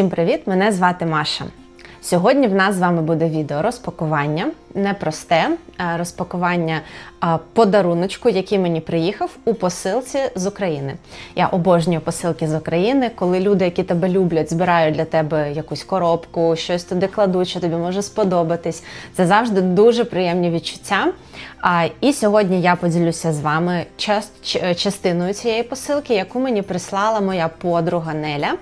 Всім привіт! Мене звати Маша. Сьогодні в нас з вами буде відео розпакування, непросте розпакування а, подаруночку, який мені приїхав у посилці з України. Я обожнюю посилки з України, коли люди, які тебе люблять, збирають для тебе якусь коробку, щось туди кладуть, що тобі може сподобатись. Це завжди дуже приємні відчуття. І сьогодні я поділюся з вами частиною цієї посилки, яку мені прислала моя подруга Неля.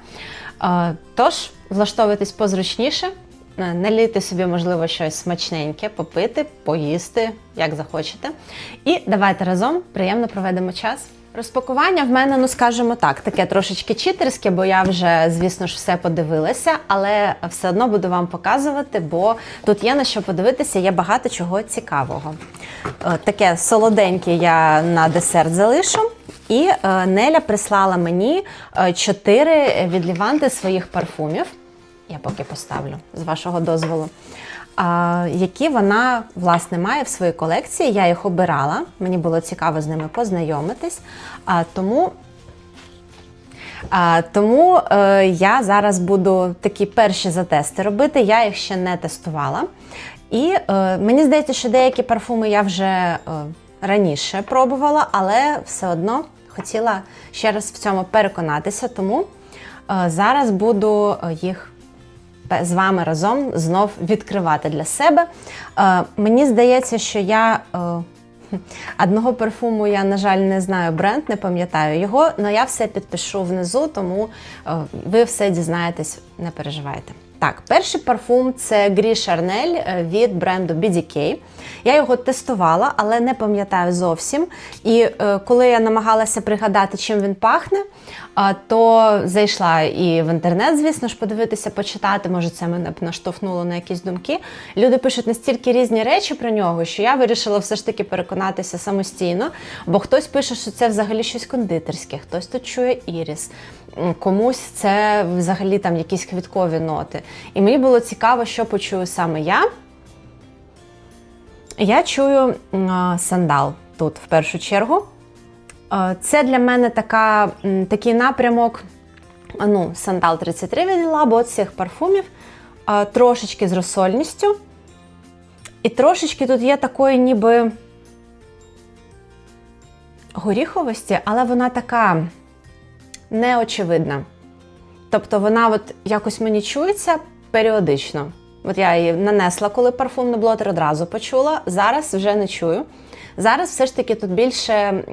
Тож, влаштовуйтесь позручніше, е, налійте собі, можливо, щось смачненьке, попити, поїсти, як захочете. І давайте разом приємно проведемо час. Розпакування в мене, ну скажімо так, таке трошечки читерське, бо я вже, звісно ж, все подивилася, але все одно буду вам показувати, бо тут є на що подивитися, є багато чого цікавого. Е, Таке солоденьке я на десерт залишу. І е, Неля прислала мені е, чотири відліванти своїх парфумів. Я поки поставлю з вашого дозволу. Які вона власне має в своїй колекції. Я їх обирала. Мені було цікаво з ними познайомитись. Тому а, тому е, я зараз буду такі перші затести робити. Я їх ще не тестувала. І е, мені здається, що деякі парфуми я вже е, раніше пробувала, але все одно хотіла ще раз в цьому переконатися. Тому е, зараз буду е, їх з вами разом знов відкривати для себе. Е, мені здається, що я. е, Одного парфуму я, на жаль, не знаю бренд, не пам'ятаю його, але я все підпишу внизу, тому е, ви все дізнаєтесь, не переживайте. Так, перший парфум це Грі Шарнель від бренду BDK. Я його тестувала, але не пам'ятаю зовсім. І е, коли я намагалася пригадати, чим він пахне, то зайшла і в інтернет, звісно ж, подивитися, почитати. Може, це мене б наштовхнуло на якісь думки. Люди пишуть настільки різні речі про нього, що я вирішила все ж таки переконатися самостійно. Бо хтось пише, що це взагалі щось кондитерське, хтось тут чує іріс, комусь це взагалі там якісь квіткові ноти. І мені було цікаво, що почую саме я. Я чую сандал тут в першу чергу. Е, Це для мене така, такий напрямок. а, Ну, сандал 33 від Labo, цих парфумів, е, трошечки з розсольністю. І трошечки тут є такої ніби горіховості, але вона така неочевидна. Тобто вона от якось мені чується періодично. От я її нанесла, коли парфум на блотер одразу почула. Зараз вже не чую. Зараз все ж таки тут більше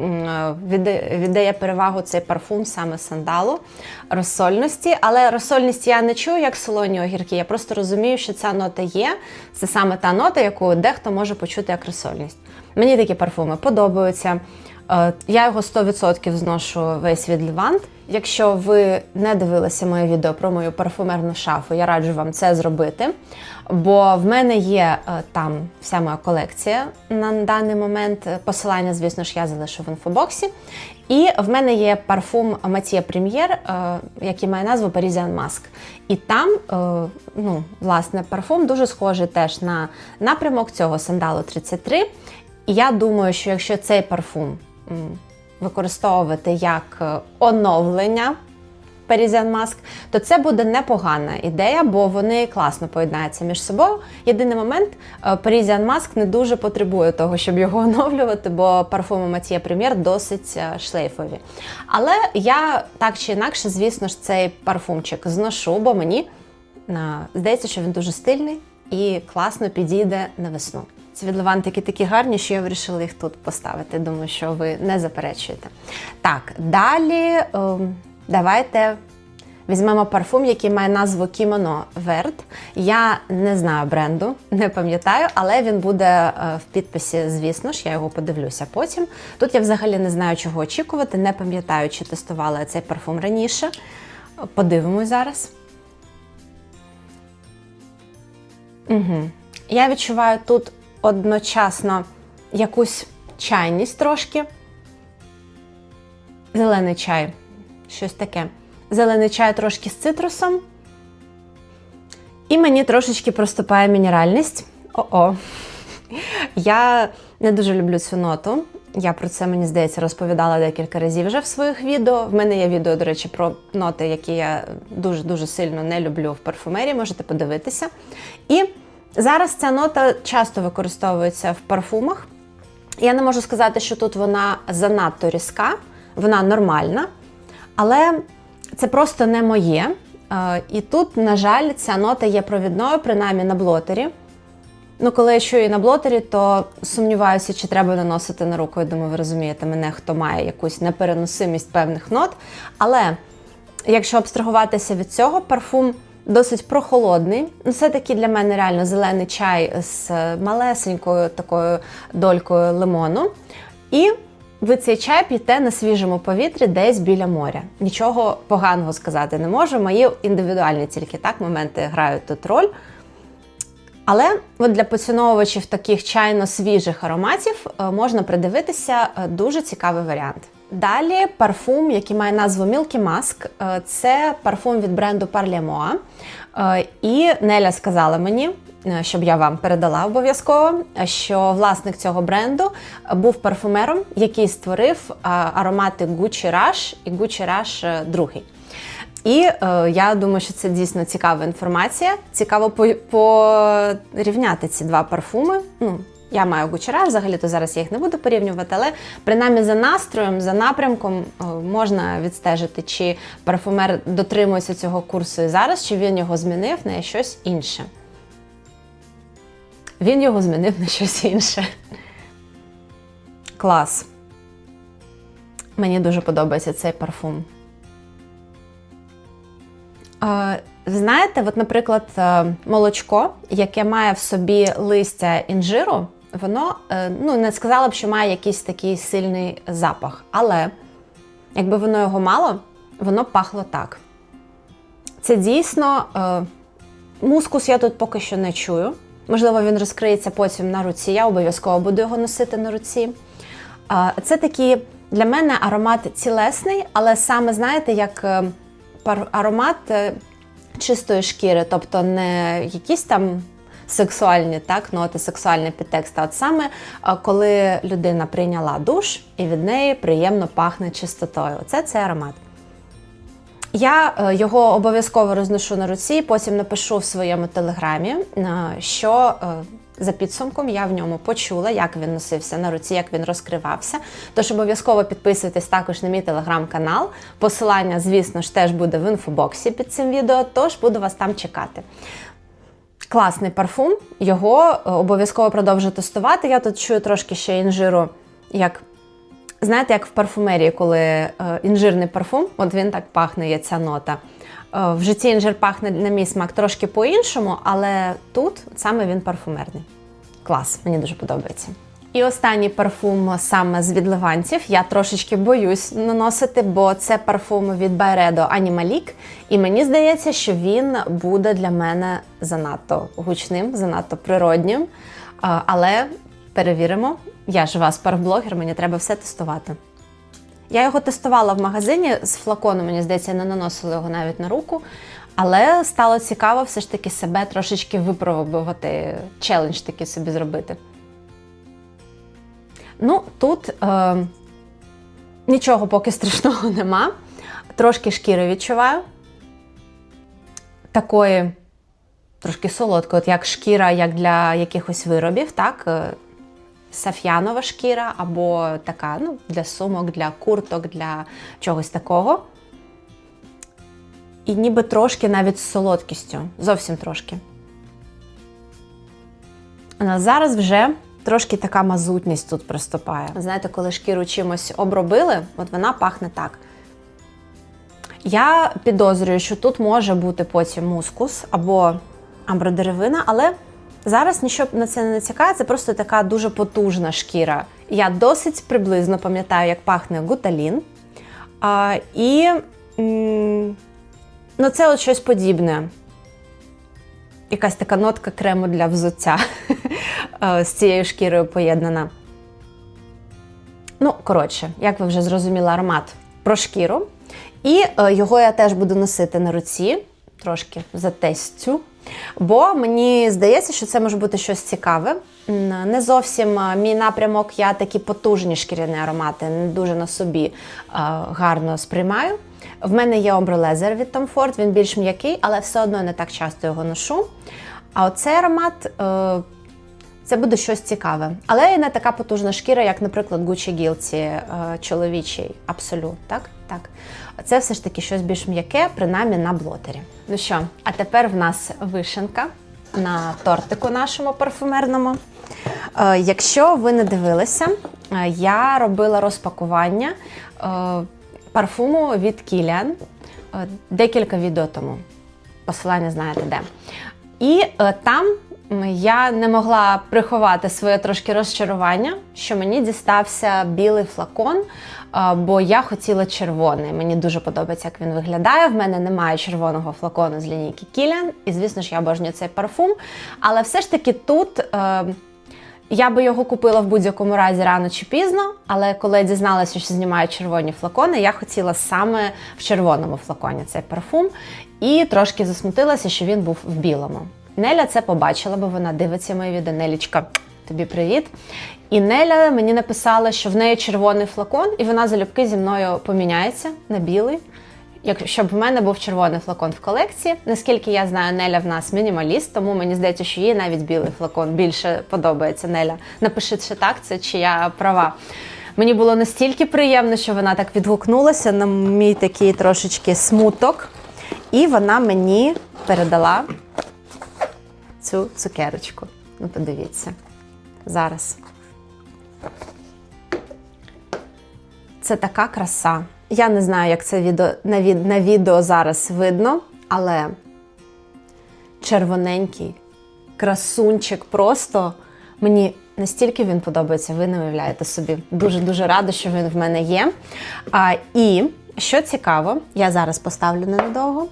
віддає перевагу цей парфум саме сандалу, розсольності. Але розсольність я не чую як солоні огірки. Я просто розумію, що ця нота є. Це саме та нота, яку дехто може почути як розсольність. Мені такі парфуми подобаються. Е, Я його 100% зношу весь від Левант. Якщо ви не дивилися моє відео про мою парфумерну шафу, я раджу вам це зробити. Бо в мене є е, там вся моя колекція на даний момент. Посилання, звісно ж, я залишу в інфобоксі. І в мене є парфум Premier, е, який має назву Parisian Mask. І там, е, ну, власне, парфум дуже схожий теж на напрямок цього сандалу 33. І я думаю, що якщо цей парфум використовувати як е, оновлення Parisian Mask, то це буде непогана ідея, бо вони класно поєднаються між собою. Єдиний момент, е, Parisian Mask не дуже потребує того, щоб його оновлювати, бо парфуми Mathieu Premier досить е, шлейфові. Але я так чи інакше, звісно ж, цей парфумчик зношу, бо мені здається, що він дуже стильний і класно підійде на весну. Ці відливантики такі гарні, що я вирішила їх тут поставити. Думаю, що ви не заперечуєте. Так, далі ем, давайте візьмемо парфум, який має назву Kimono Vert. Я не знаю бренду, не пам'ятаю, але він буде е, в підписі, звісно ж, я його подивлюся потім. Тут я взагалі не знаю, чого очікувати, не пам'ятаю, чи тестувала цей парфум раніше. Подивимось зараз. Угу. Я відчуваю тут одночасно якусь чайність трошки. Зелений чай. Щось таке. Зелений чай трошки з цитрусом. І мені трошечки проступає мінеральність. О-о. Я не дуже люблю цю ноту. Я про це, мені здається, розповідала декілька разів вже в своїх відео. В мене є відео, до речі, про ноти, які я дуже-дуже сильно не люблю в парфумерії, можете подивитися. І зараз ця нота часто використовується в парфумах. Я не можу сказати, що тут вона занадто різка, вона нормальна, але це просто не моє. Е, І тут, на жаль, ця нота є провідною, принаймні на блотері. Ну, коли я чую на блотері, то сумніваюся, чи треба наносити на руку. Я думаю, ви розумієте мене, хто має якусь непереносимість певних нот. Але якщо абстрагуватися від цього, парфум досить прохолодний. Все-таки такий для мене реально зелений чай з малесенькою такою долькою лимону. І ви цей чай п'єте на свіжому повітрі десь біля моря. Нічого поганого сказати не можу. Мої індивідуальні тільки так моменти грають тут роль. Але от для поціновувачів таких чайно свіжих ароматів е, можна придивитися е, дуже цікавий варіант. Далі парфум, який має назву Milky Mask. Е, Це парфум від бренду Parliamoa. Е, І Неля сказала мені, щоб я вам передала обов'язково, що власник цього бренду був парфумером, який створив аромати Gucci Rush і Gucci Rush другий. І е, я думаю, що це дійсно цікава інформація. Цікаво порівняти ці два парфуми. Ну, я маю гучера, взагалі то зараз я їх не буду порівнювати, але принаймні за настроєм, за напрямком е, можна відстежити, чи парфумер дотримується цього курсу і зараз, чи він його змінив на щось інше. Він його змінив на щось інше. Клас. Мені дуже подобається цей парфум. Знаєте, от, наприклад, е, молочко, яке має в собі листя інжиру, воно е, ну не сказала б, що має якийсь такий сильний запах. Але якби воно його мало, воно пахло так. Це дійсно е, мускус я тут поки що не чую. Можливо, він розкриється потім на руці. Я обов'язково буду його носити на руці. Це такий для мене аромат цілесний, але саме, знаєте, як аромат е, чистої шкіри, тобто не якісь там сексуальні так, ноти, сексуальний підтекст, а от саме е, коли людина прийняла душ і від неї приємно пахне чистотою. Оце цей аромат. Я е, його обов'язково розношу на руці, потім напишу в своєму телеграмі, що за підсумком я в ньому почула, як він носився на руці, як він розкривався. Тож обов'язково підписуйтесь також на мій телеграм-канал. Посилання, звісно ж, теж буде в інфобоксі під цим відео, тож буду вас там чекати. Класний парфум, його е, обов'язково продовжу тестувати. Я тут чую трошки ще інжиру, як Знаєте, як в парфумерії, коли е, інжирний парфум, от він так пахне, є ця нота. Е, в житті інжир пахне на мій смак трошки по-іншому, але тут саме він парфумерний. Клас, мені дуже подобається. І останній парфум саме з відливанців. Я трошечки боюсь наносити, бо це парфум від Byredo Animalic. І мені здається, що він буде для мене занадто гучним, занадто природнім. Е, Але перевіримо. Я ж вас парфблогер, мені треба все тестувати. Я його тестувала в магазині з флакону, мені здається, не наносила його навіть на руку. Але стало цікаво все ж таки себе трошечки випробувати, челендж такий собі зробити. Ну, тут е, нічого поки страшного нема. Трошки шкіри відчуваю. Такої трошки солодкої, от як шкіра, як для якихось виробів, так? Саф'янова шкіра або така, ну, для сумок, для курток, для чогось такого. І ніби трошки навіть з солодкістю, зовсім трошки. А зараз вже трошки така мазутність тут приступає. Знаєте, коли шкіру чимось обробили, от вона пахне так. Я підозрюю, що тут може бути потім мускус або амбродеревина, але зараз нічого на це не натякає, це просто така дуже потужна шкіра. Я досить приблизно пам'ятаю, як пахне гуталін. А, і м, ну, це от щось подібне. Якась така нотка крему для взуття е, з цією шкірою поєднана. Ну, коротше, як ви вже зрозуміли, аромат про шкіру. І е, його я теж буду носити на руці, трошки затестю. Бо мені здається, що це може бути щось цікаве. Не зовсім мій напрямок, я такі потужні шкіряні аромати, не дуже на собі гарно сприймаю. В мене є омбрелезер від Tom Ford, він більш м'який, але все одно не так часто його ношу. А оцей аромат е, це буде щось цікаве. Але не така потужна шкіра, як, наприклад, Gucci Guilty е, чоловічий Absolute. Так? Так. Це все ж таки щось більш м'яке, принаймні на блотері. Ну що, а тепер в нас вишенка на тортику нашому парфумерному. Е, якщо ви не дивилися, е, я робила розпакування парфуму від Kilian декілька відео тому. Посилання знаєте де. І там я не могла приховати своє трошки розчарування, що мені дістався білий флакон, бо я хотіла червоний. Мені дуже подобається, як він виглядає. В мене немає червоного флакону з лінійки Kilian, і звісно ж я обожнюю цей парфум. Але все ж таки тут. Е, я би його купила в будь-якому разі рано чи пізно, але коли я дізналася, що знімають червоні флакони, я хотіла саме в червоному флаконі цей парфум і трошки засмутилася, що він був в білому. Неля це побачила, бо вона дивиться мої відео. Нелічка, тобі привіт. І Неля мені написала, що в неї червоний флакон, і вона залюбки зі мною поміняється на білий. Як щоб в мене був червоний флакон в колекції. Наскільки я знаю, Неля в нас мінімаліст, тому мені здається, що їй навіть білий флакон більше подобається. Неля. Напишіть, чи так це, чи я права. Мені було настільки приємно, що вона так відгукнулася на мій такий трошечки смуток, і вона мені передала цю цукерочку. Ну, подивіться. Зараз. Це така краса. Я не знаю, як це відео, на, від, на відео зараз видно, але червоненький красунчик просто мені настільки він подобається, ви не уявляєте собі. Дуже-дуже рада, що він в мене є. А, і що цікаво, я зараз поставлю ненадовго.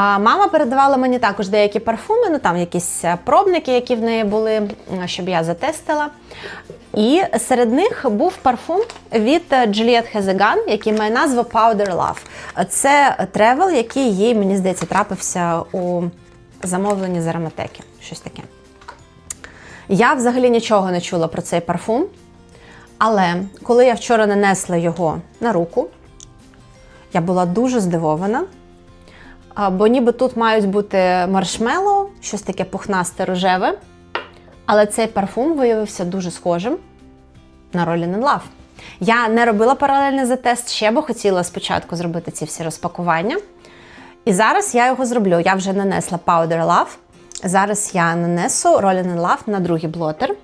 А мама передавала мені також деякі парфуми, ну там якісь е, пробники, які в неї були, щоб я затестила. І серед них був парфум від е, Juliette Hezegan, який має назву Powder Love. Це тревел, який їй, мені здається, трапився у замовленні з ароматеки. Щось таке. Я взагалі нічого не чула про цей парфум. Але коли я вчора нанесла його на руку, я була дуже здивована. Бо ніби тут мають бути маршмеллоу, щось таке пухнасте рожеве. Але цей парфум виявився дуже схожим на Rolling in Love. Я не робила паралельний затест, ще бо хотіла спочатку зробити ці всі розпакування. І зараз я його зроблю. Я вже нанесла Powder Love. Зараз я нанесу Rolling in Love на другий блотер.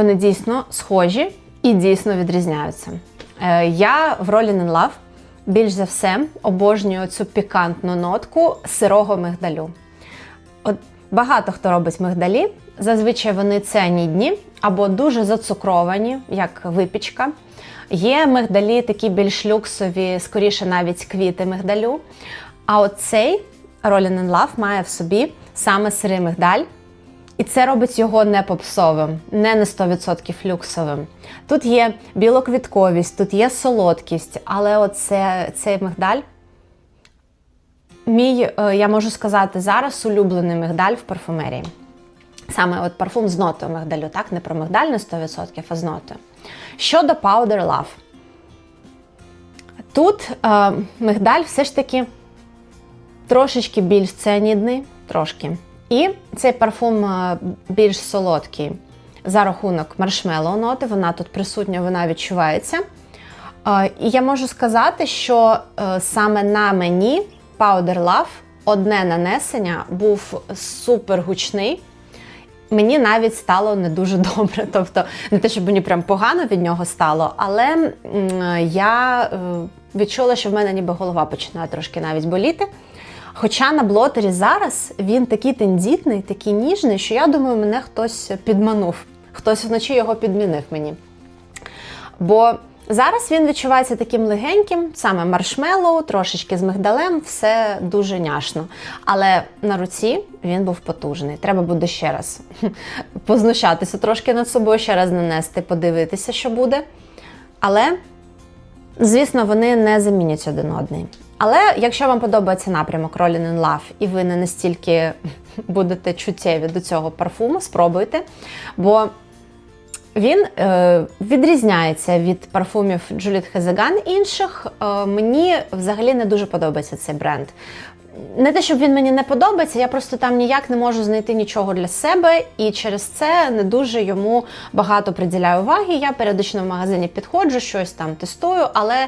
Вони дійсно схожі і дійсно відрізняються. Е, Я в Rolling in Love більш за все обожнюю цю пікантну нотку сирого мигдалю. От багато хто робить мигдалі. Зазвичай вони цианідні або дуже зацукровані, як випічка. Є мигдалі такі більш люксові, скоріше навіть квіти мигдалю. А оцей Rolling in Love має в собі саме сирий мигдаль. І це робить його не попсовим, не на 100% люксовим. Тут є білоквітковість, тут є солодкість, але оце, цей мигдаль, мій, е, я можу сказати, зараз улюблений мигдаль в парфумерії. Саме от парфум з нотою мигдалю, так? Не про мигдаль на 100%, а з нотою. Щодо Powder Love. Тут е, мигдаль все ж таки трошечки більш цианідний, трошки. І цей парфум е, більш солодкий за рахунок маршмеллоу ноти. Вона тут присутня, вона відчувається. Е, І я можу сказати, що е, саме на мені Powder Love одне нанесення був супер гучний. Мені навіть стало не дуже добре. Тобто, не те, щоб мені прям погано від нього стало, але я відчула, що в мене ніби голова починає трошки навіть боліти. Хоча на блотері зараз він такий тендітний, такий ніжний, що я думаю, мене хтось підманув, хтось вночі його підмінив мені. Бо Зараз він відчувається таким легеньким, саме маршмеллоу, трошечки з мигдалем, все дуже няшно. Але на руці він був потужний. Треба буде ще раз познущатися трошки над собою, ще раз нанести, подивитися, що буде. Але, звісно, вони не замінять один одний. Але якщо вам подобається напрямок Rolling in Love і ви не настільки будете чуттєві до цього парфуму, спробуйте. Бо він е, відрізняється від парфумів Juliet Хезеган інших. Е, мені взагалі не дуже подобається цей бренд. Не те, щоб він мені не подобається, я просто там ніяк не можу знайти нічого для себе, і через це не дуже йому багато приділяю уваги. Я періодично в магазині підходжу, щось там тестую, але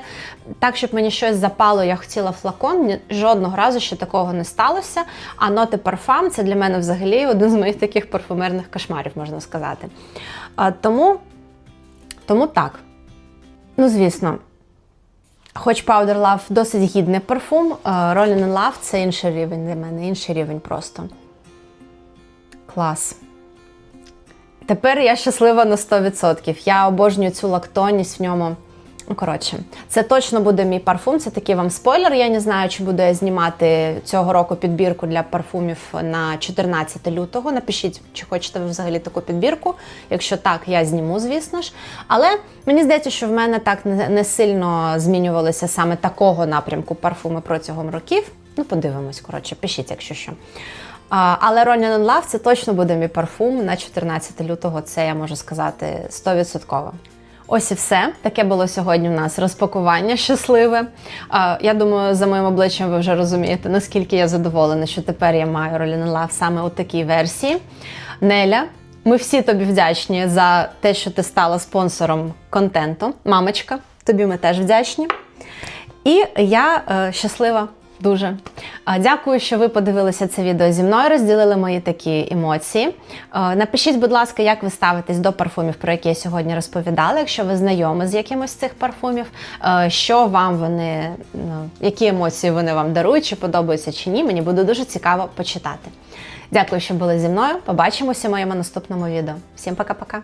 так, щоб мені щось запало, я хотіла флакон, жодного разу ще такого не сталося. А ноти парфам це для мене взагалі один з моїх таких парфумерних кошмарів, можна сказати. Тому, тому так. Ну, звісно. Хоч Powder Love досить гідний парфум, е, Rolling in Love це інший рівень для мене, інший рівень просто. Клас. Тепер я щаслива на 100%. Я обожнюю цю лактонність в ньому. Ну, коротше, це точно буде мій парфум. Це такий вам спойлер. Я не знаю, чи буду я знімати цього року підбірку для парфумів на 14 лютого. Напишіть, чи хочете ви взагалі таку підбірку. Якщо так, я зніму, звісно ж. Але мені здається, що в мене так не, сильно змінювалися саме такого напрямку парфуми протягом років. Ну, подивимось, коротше, пишіть, якщо що. Але Rolling in Love це точно буде мій парфум на 14 лютого. Це я можу сказати 100%. Ось і все. Таке було сьогодні у нас розпакування щасливе. Я думаю, за моїм обличчям ви вже розумієте, наскільки я задоволена, що тепер я маю Rolling in Love саме у такій версії. Неля, ми всі тобі вдячні за те, що ти стала спонсором контенту. Мамочка, тобі ми теж вдячні. І я е, щаслива дуже. Дякую, що ви подивилися це відео зі мною, розділили мої такі емоції. Напишіть, будь ласка, як ви ставитесь до парфумів, про які я сьогодні розповідала. Якщо ви знайомі з якимось з цих парфумів, що вам вони, ну, які емоції вони вам дарують, чи подобаються чи ні. Мені буде дуже цікаво почитати. Дякую, що були зі мною. Побачимося в моєму наступному відео. Всім пока-пока.